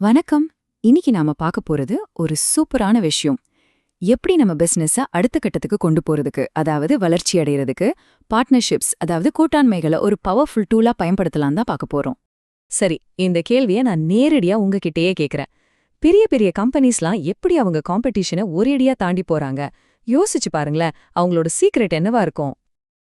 வணக்கம். இன்னைக்கு நாம பார்க்க போறது ஒரு சூப்பரான விஷயம். எப்படி நம்ம பிசினஸ அடுத்த கட்டத்துக்கு கொண்டு போறதுக்கு அதாவது வளர்ச்சி அடைகிறதுக்கு பார்ட்னர்ஷிப்ஸ் அதாவது கூட்டாண்மைகளை ஒரு பவர்ஃபுல் டூலா பயன்படுத்தலாம் தான் பார்க்க போறோம். சரி இந்த கேள்வியை நான் நேரடியா உங்ககிட்டயே கேக்குறேன். பெரிய பெரிய கம்பெனிஸ்லாம் எப்படி அவங்க காம்படிஷனை ஒரேடியா தாண்டி போறாங்க? யோசிச்சு பாருங்களேன் அவங்களோட சீக்ரெட் என்னவா இருக்கும்?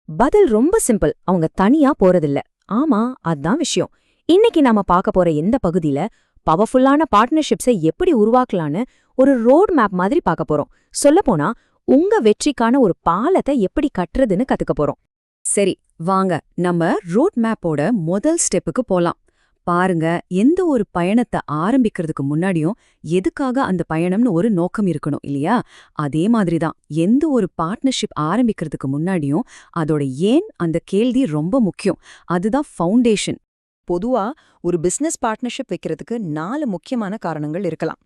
பதில் ரொம்ப சிம்பிள் அவங்க தனியா போறதில்ல. ஆமா அதான் விஷயம். இன்னைக்கு நாம பார்க்க போற இந்த பகுதியில பவர்ஃபுல்லான பார்ட்னர்ஷிப்ஸை எப்படி உருவாக்கலான்னு ஒரு ரோட் மேப் மாதிரி பார்க்க போறோம். சொல்லப்போனா உங்க வெற்றிக்கான ஒரு பாலத்தை எப்படி கட்டுறதுன்னு கத்துக்க போறோம். சரி வாங்க நம்ம ரோட் மேப்போட முதல் ஸ்டெப்புக்கு போலாம். பாருங்க எந்த ஒரு பயணத்தை ஆரம்பிக்கிறதுக்கு முன்னாடியும் எதுக்காக அந்த பயணம்னு ஒரு நோக்கம் இருக்கணும் இல்லையா? அதே மாதிரி தான் எந்த ஒரு பார்ட்னர்ஷிப் ஆரம்பிக்கிறதுக்கு முன்னாடியும் அதோட ஏன் அந்த கேள்வி ரொம்ப முக்கியம். அதுதான் ஃபவுண்டேஷன். பொதுவா ஒரு பிசினஸ் பார்ட்னர்ஷிப் வைக்கிறதுக்கு நாலு முக்கியமான காரணங்கள் இருக்கலாம்.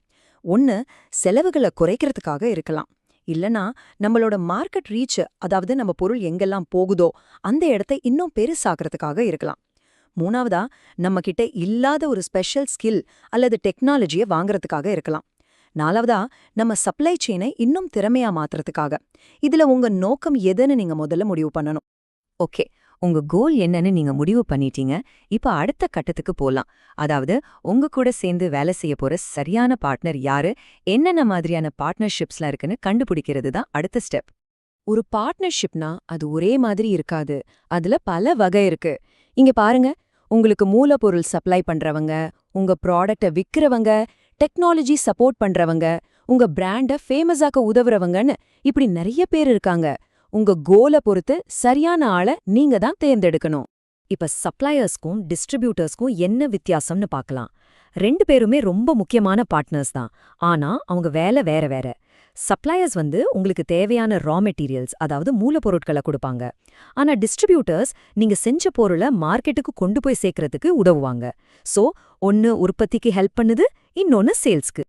ஒன்னு செலவுகளை குறைக்கிறதுக்காக இருக்கலாம். இல்லனா நம்மளோட மார்க்கெட் ரீச் அதாவது நம்ம பொருள் எங்கெல்லாம் போகுதோ அந்த இடத்த இன்னும் பெருசாக்குறதுக்காக இருக்கலாம். மூணாவதா நம்ம கிட்ட இல்லாத ஒரு ஸ்பெஷல் ஸ்கில் அல்லது டெக்னாலஜியை வாங்குறதுக்காக இருக்கலாம். நாலாவதா நம்ம சப்ளை செயினை இன்னும் திறமையா மாத்துறதுக்காக. இதுல உங்க நோக்கம் எதுன்னு நீங்க முதல்ல முடிவு பண்ணணும். ஓகே. உங்க கோல் என்னன்னு நீங்க முடிவு பண்ணிட்டீங்க. இப்ப அடுத்த கட்டத்துக்கு போலாம். அதாவது உங்க கூட சேர்ந்து வேலை செய்ய போற சரியான பார்ட்னர் யாரு? என்னென்ன மாதிரியான பார்ட்னர்ஷிப்ஸ்லாம் இருக்குன்னு கண்டுபிடிக்கிறது தான் அடுத்த ஸ்டெப் ஒரு பார்ட்னர்ஷிப்னா அது ஒரே மாதிரி இருக்காது. அதுல பல வகை இருக்கு. இங்க பாருங்க. உங்களுக்கு மூலப்பொருள் சப்ளை பண்றவங்க உங்க ப்ராடக்ட விக்கிறவங்க டெக்னாலஜி சப்போர்ட் பண்றவங்க உங்க பிராண்ட ஃபேமஸாக்க உதவுறவங்கன்னு இப்படி நிறைய பேர் இருக்காங்க. உங்க கோலை பொறுத்து சரியான ஆளை நீங்க தான் தேர்ந்தெடுக்கணும். இப்ப சப்ளையர்ஸ்க்கும் டிஸ்ட்ரிபியூட்டர்ஸ்க்கும் என்ன வித்தியாசம்னு பார்க்கலாம். ரெண்டு பேருமே ரொம்ப முக்கியமான பார்ட்னர்ஸ் தான். ஆனா அவங்க வேலை வேற வேற. சப்ளையர்ஸ் வந்து உங்களுக்கு தேவையான ரா மெட்டீரியல்ஸ் அதாவது மூலப்பொருட்களை கொடுப்பாங்க. ஆனா டிஸ்ட்ரிபியூட்டர்ஸ் நீங்க செஞ்ச பொருளை மார்க்கெட்டுக்கு கொண்டு போய் சேர்க்கறதுக்கு உதவுவாங்க. சோ ஒன்னு உற்பத்திக்கு ஹெல்ப் பண்ணுது இன்னொன்னு சேல்ஸ்க்கு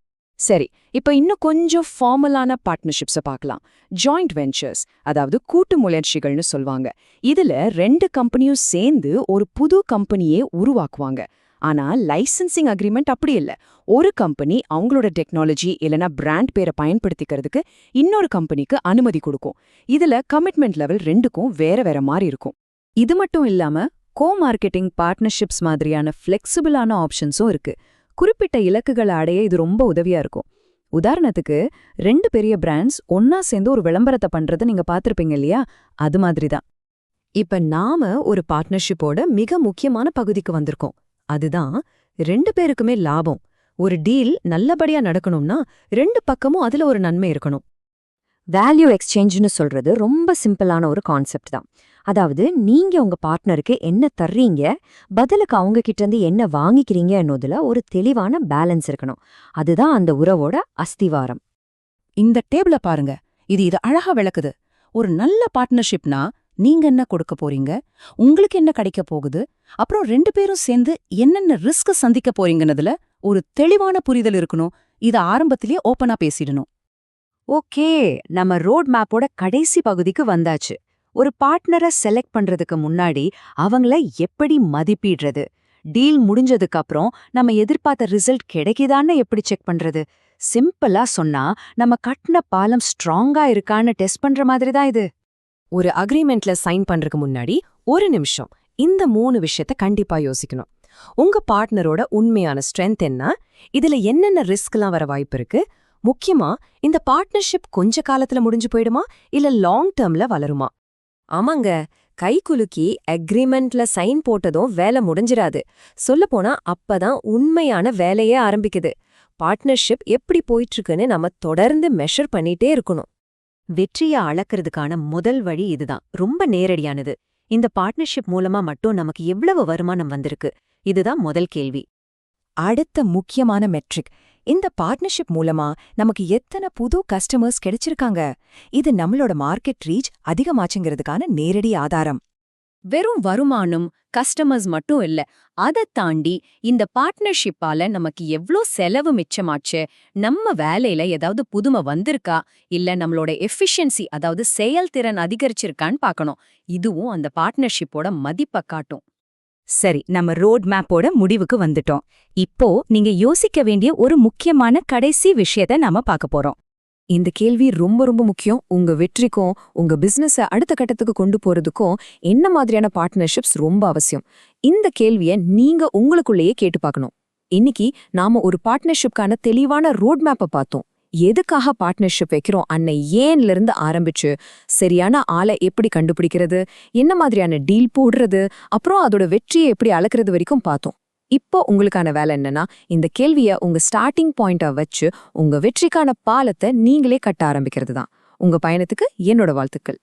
சரி இப்ப இன்னும் கொஞ்சம் ஃபார்மலான பார்ட்னர்ஷிப்ஸை பார்க்கலாம். ஜாயிண்ட் வெஞ்சர்ஸ் அதாவது கூட்டு முயற்சிகள்னு சொல்வாங்க. இதுல ரெண்டு கம்பெனியும் சேர்ந்து ஒரு புது கம்பெனியே உருவாக்குவாங்க. ஆனா லைசென்சிங் அக்ரிமெண்ட் அப்படி இல்ல. ஒரு கம்பெனி அவங்களோட டெக்னாலஜி இல்லனா பிராண்ட் பேரை பயன்படுத்திக்கிறதுக்கு இன்னொரு கம்பெனிக்கு அனுமதி கொடுக்கும். இதுல கமிட்மெண்ட் லெவல் ரெண்டுக்கும் வேற வேற மாதிரி இருக்கும். இது மட்டும் இல்லாம கோ மார்க்கெட்டிங் பார்ட்னர்ஷிப்ஸ் மாதிரியான ஃப்ளெக்சிபிளான ஆப்ஷன்ஸும் இருக்கு. குறிப்பிட்ட இலக்குகளை அடைய இது ரொம்ப உதவியா இருக்கும். உதாரணத்துக்கு ரெண்டு பெரிய பிராண்ட்ஸ் ஒன்னா சேர்ந்து ஒரு விளம்பரத்தை பண்றதை நீங்க பாத்திருப்பீங்க இல்லையா? அது மாதிரி தான். இப்ப நாம ஒரு பார்ட்னர்ஷிப்போட மிக முக்கியமான பகுதிக்கு வந்திருக்கோம். அதுதான் ரெண்டு பேருக்குமே லாபம். ஒரு டீல் நல்லபடியா நடக்கணும்னா ரெண்டு பக்கமும் அதுல ஒரு நன்மை இருக்கணும். வேல்யூ எக்ஸ்சேஞ்சுன்னு சொல்றது ரொம்ப சிம்பிளான ஒரு கான்செப்ட் தான். அதாவது நீங்க உங்க பார்ட்னருக்கு என்ன தர்றீங்க பதிலுக்கு அவங்க கிட்ட இருந்து என்ன வாங்கிக்கிறீங்க என்னதுல ஒரு தெளிவான பேலன்ஸ் இருக்கணும். அதுதான் அந்த உறவோட அஸ்திவாரம். இந்த டேபிள பாருங்க. இது இது அழகா விளக்குது. ஒரு நல்ல பார்ட்னர்ஷிப்னா நீங்க என்ன கொடுக்க போறீங்க உங்களுக்கு என்ன கிடைக்க போகுது அப்புறம் ரெண்டு பேரும் சேர்ந்து என்னென்ன ரிஸ்க் சந்திக்க போறீங்கன்னதுல ஒரு தெளிவான புரிதல் இருக்கணும். இத ஆரம்பத்திலேயே ஓப்பனா பேசிடணும். ஓகே நம்ம ரோட் மேப்போட கடைசி பகுதிக்கு வந்தாச்சு. ஒரு பார்ட்னரை செலக்ட் பண்றதுக்கு முன்னாடி அவங்கள எப்படி மதிப்பிடுறது? டீல் முடிஞ்சதுக்கு அப்புறம் நம்ம எதிர்பார்த்த ரிசல்ட் கிடைக்குதான்னு எப்படி செக் பண்றது? சிம்பிளா சொன்னா நம்ம கட்டின பாலம் ஸ்ட்ராங்கா இருக்கான்னு டெஸ்ட் பண்ற மாதிரி தான் இது. ஒரு அக்ரிமெண்ட்ல சைன் பண்றதுக்கு முன்னாடி ஒரு நிமிஷம். இந்த மூணு விஷயத்த கண்டிப்பா யோசிக்கணும். உங்க பார்ட்னரோட உண்மையான ஸ்ட்ரென்த் என்ன? இதுல என்னென்ன ரிஸ்க்லாம் வர வாய்ப்பு இருக்கு? முக்கியமா இந்த பார்ட்னர்ஷிப் கொஞ்ச காலத்துல முடிஞ்சு போயிடுமா இல்ல லாங் டேர்ம்ல வளருமா? ஆமாங்க கை குலுக்கி அக்ரிமெண்ட்ல சைன் போட்டதும் வேலை முடிஞ்சிராது. சொல்லப்போனா அப்பதான் உண்மையான வேலையே ஆரம்பிக்குது. பார்ட்னர்ஷிப் எப்படி போயிட்டு நம்ம தொடர்ந்து மெஷர் பண்ணிட்டே இருக்கணும். வெற்றிய அளக்கிறதுக்கான முதல் வழி இதுதான். ரொம்ப நேரடியானது. இந்த பார்ட்னர்ஷிப் மூலமா மட்டும் நமக்கு எவ்வளவு வருமானம் வந்திருக்கு? இதுதான் முதல் கேள்வி. அடுத்த முக்கியமான மெட்ரிக் இந்த பார்ட்னர்ஷிப் மூலமா நமக்கு எத்தனை புது கஸ்டமர்ஸ் கிடைச்சிருக்காங்க. இது நம்மளோட மார்க்கெட் ரீச் அதிகமாச்சுங்கிறதுக்கான நேரடி ஆதாரம். வெறும் வருமானம் கஸ்டமர்ஸ் மட்டும் இல்ல அதை தாண்டி இந்த பார்ட்னர்ஷிப்பால நமக்கு எவ்ளோ செலவு மிச்சமாச்சு நம்ம வேலையில ஏதாவது புதுமை வந்திருக்கா இல்ல நம்மளோட எஃபிஷியன்சி அதாவது செயல்திறன் அதிகரிச்சிருக்கான்னு பார்க்கணும். இதுவும் அந்த பார்ட்னர்ஷிப்போட மதிப்பை காட்டும். சரி நம்ம ரோட் மேப்போட முடிவுக்கு வந்துட்டோம். இப்போ நீங்க யோசிக்க வேண்டிய ஒரு முக்கியமான கடைசி விஷயத்த நாம பார்க்க போறோம். இந்த கேள்வி ரொம்ப ரொம்ப முக்கியம். உங்க வெற்றிக்கும் உங்க பிசினஸ அடுத்த கட்டத்துக்கு கொண்டு போறதுக்கும் என்ன மாதிரியான பார்ட்னர்ஷிப்ஸ் ரொம்ப அவசியம்? இந்த கேள்விய நீங்க உங்களுக்குள்ளேயே கேட்டு பார்க்கணும். இன்னைக்கு நாம ஒரு பார்ட்னர்ஷிப்கான தெளிவான ரோட் மேப்பை பார்த்தோம். எதுக்காக பார்ட்னர்ஷிப் வைக்கிறோம்? அன்னை ஏன்ல இருந்து ஆரம்பிச்சு சரியான ஆளை எப்படி கண்டுபிடிக்கிறது? என்ன மாதிரியான டீல் போடுறது? அப்புறம் அதோட வெற்றியை எப்படி அளக்கிறது வரைக்கும் பார்த்தோம். இப்போ உங்களுக்கான வேலை என்னன்னா இந்த கேள்விய உங்க ஸ்டார்டிங் பாயிண்டா வச்சு உங்க வெற்றிக்கான பாலத்தை நீங்களே கட்ட ஆரம்பிக்கிறது தான் உங்க பயணத்துக்கு என்னோட வாழ்த்துக்கள்.